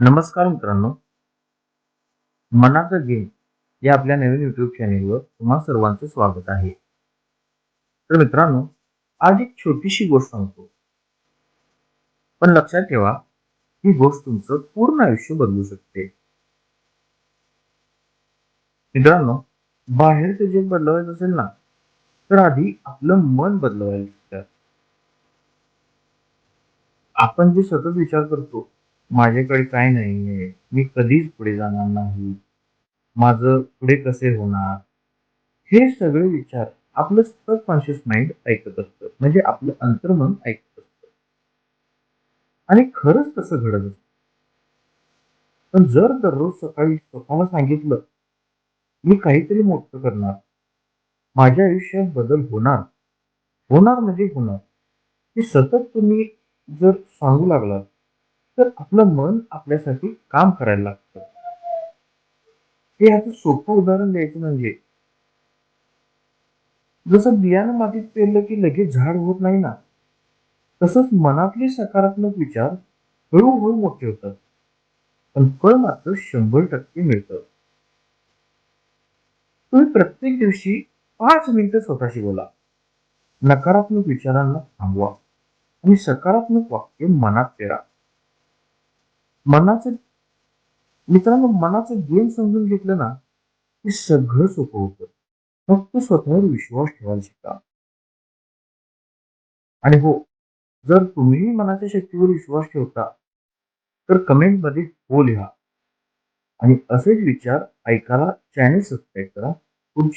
नमस्कार मित्रांनो. मनाचं गेम या आपल्या नवीन युट्यूब चॅनेलवर तुम्हा सर्वांचं स्वागत आहे. तर मित्रांनो आज एक छोटीशी गोष्ट सांगतो. पण लक्षात ठेवा ही गोष्ट तुमचं पूर्ण आयुष्य बदलू शकते. मित्रांनो बाहेरचं जग बदलवायचं असेल ना तर आधी आपलं मन बदलवायला लागतं आपण जे सतत विचार करतो माझ्याकडे काय नाहीये मी कधीच पुढे जाणार नाही. माझं पुढे कसे होणार? हे सगळे विचार आपलं सबकॉन्शियस माइंड ऐकत असतं. म्हणजे आपलं अंतर्मन ऐकत असतं. आणि खरंच तसं घडत असतं. पण जर दररोज सकाळी स्वतःला सांगितलं मी काहीतरी मोठं करणार. माझ्या आयुष्यात बदल होणार. होणार म्हणजे होणार. हे सतत तुम्ही जर सांगू लागलात तर आपलं मन आपल्यासाठी काम करायला लागतं. हे ह्याचं सोपं उदाहरण द्यायचं म्हणजे जसं बियाणं मातीत पेरलं की लगेच झाड होत नाही ना तसंच मनातले सकारात्मक विचार हळूहळू मोठे होतात. पण फळ मात्र शंभर टक्के मिळतं. तुम्ही प्रत्येक दिवशी पाच मिनिटं स्वतःशी बोला. नकारात्मक विचारांना थांबवा आणि सकारात्मक वाक्य मनात पेरा. मनाचं मित्रांनो मनाचं गेम समजून घेतलं ना की सगळं सोपं होतं. फक्त स्वतःवर विश्वास ठेवायला शिका आणि हो जर तुम्ही मनाच्या शक्तीवर विश्वास ठेवता तर कमेंटमध्ये हो लिहा. आणि असेच विचार ऐकायला चॅनल सबस्क्राईब करा. पुढच्या